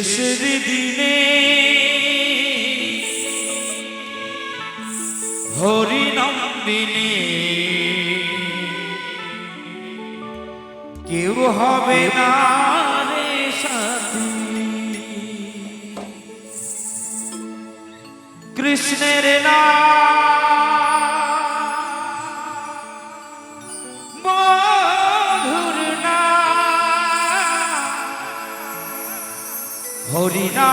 শেষের দিনে হরিনন্দিনী কেউ হবে না রে সাথী। কৃষ্ণের নাম হরিনা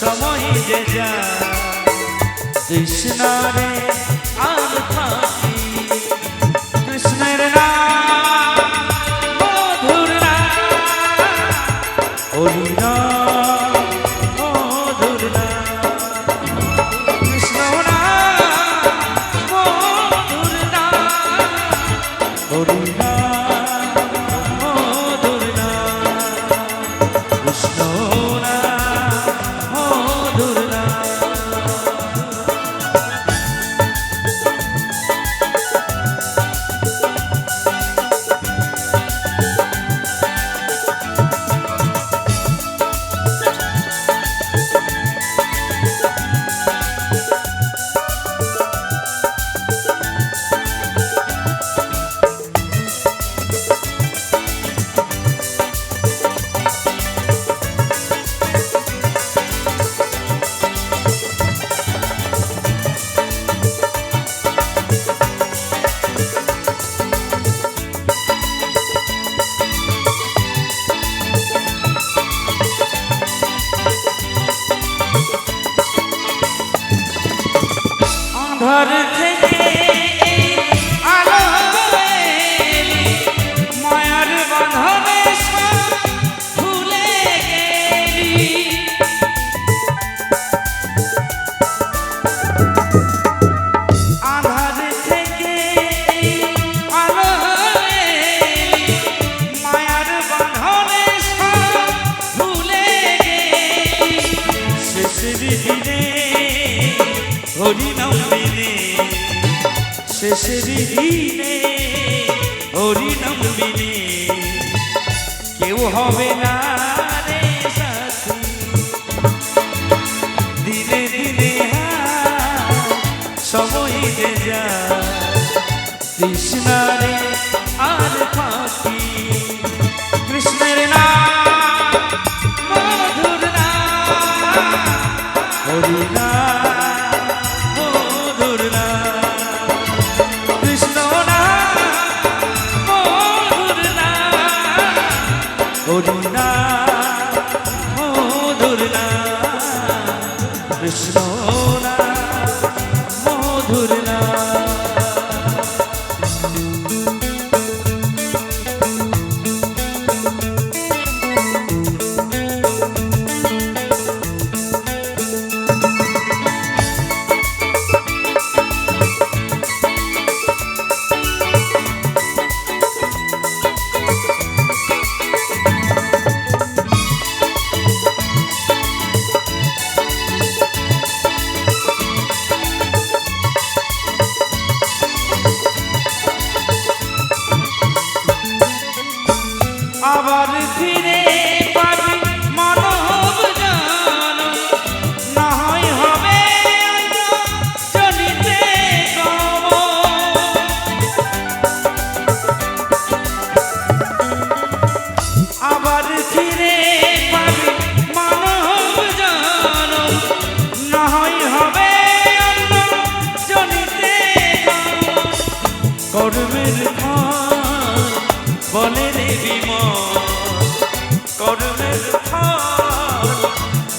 সময় যে যায়। কৃষ্ণরে আর থাকি কৃষ্ণের নাম মধুর নাম হরি নাম আধার থেকে আলো মায়ার বাঁধনে ভুলে গেলি। আধার থেকে আলো মায়ার বাঁধনে ভুলে গেলি। শেষের দিনে নাম দিনে হরি নাম বিনে। কেউ হবে না রে সাথী। দিনে দিনে সময় যে যায় কৃষ্ণারে নাম মধুর নাম কৃষ্ণ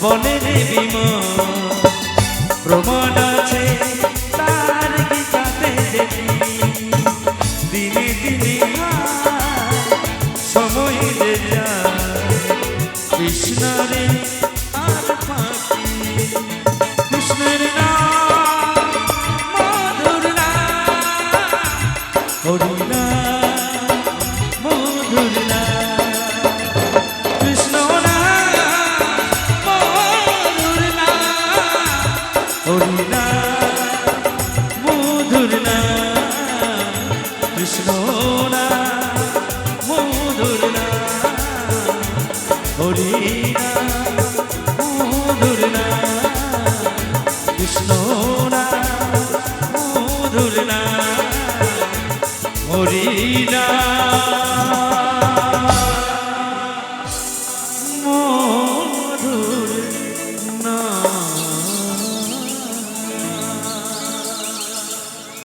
বিমল। প্রমাণ আছে তার গীতাতে দেখি। দিনে দিনে সময় যে যায়। কৃষ্ণরে আর ফাঁকি হরি মধুর নাম কৃষ্ণ নাম মধুর নাম হরি নাম